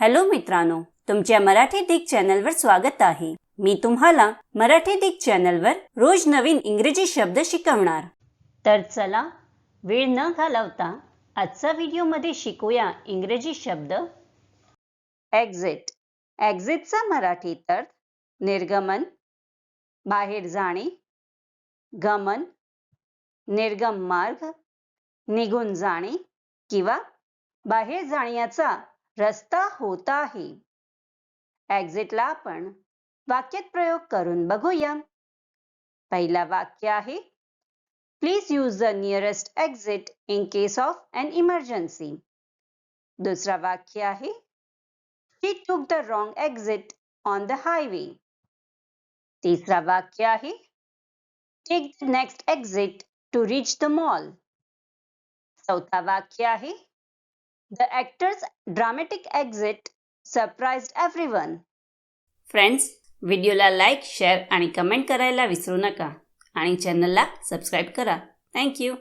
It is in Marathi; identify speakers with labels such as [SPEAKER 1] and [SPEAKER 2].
[SPEAKER 1] हॅलो मित्रांनो तुमच्या मराठी दिग चॅनलवर स्वागत आहे. मी तुम्हाला मराठी दिग चॅनलवर रोज नवीन इंग्रजी शब्द शिकवणार. तर चला वेळ न घालवता आजचा व्हिडिओमध्ये शिकूया इंग्रजी शब्द. एक्झिट एक्झिटचा मराठीत अर्थ निर्गमन बाहेर जाणे गमन निर्गम मार्ग निघून जाणे किंवा बाहेर जाण्याचा रस्ता होत आहे एक्झिटला आपण वाक्यात प्रयोग करून बघूया. पहिला वाक्य आहे please use the nearest exit in case of an emergency दुसरा वाक्य आहे he took the wrong exit on the highway तिसरा वाक्य आहे take the next exit to reach the mall चौथा वाक्य आहे the actors dramatic exit surprised everyone. Friends व्हिडिओला लाईक शेअर आणि कमेंट करायला विसरू नका. आणि चॅनलला सबस्क्राईब करा. थँक्यू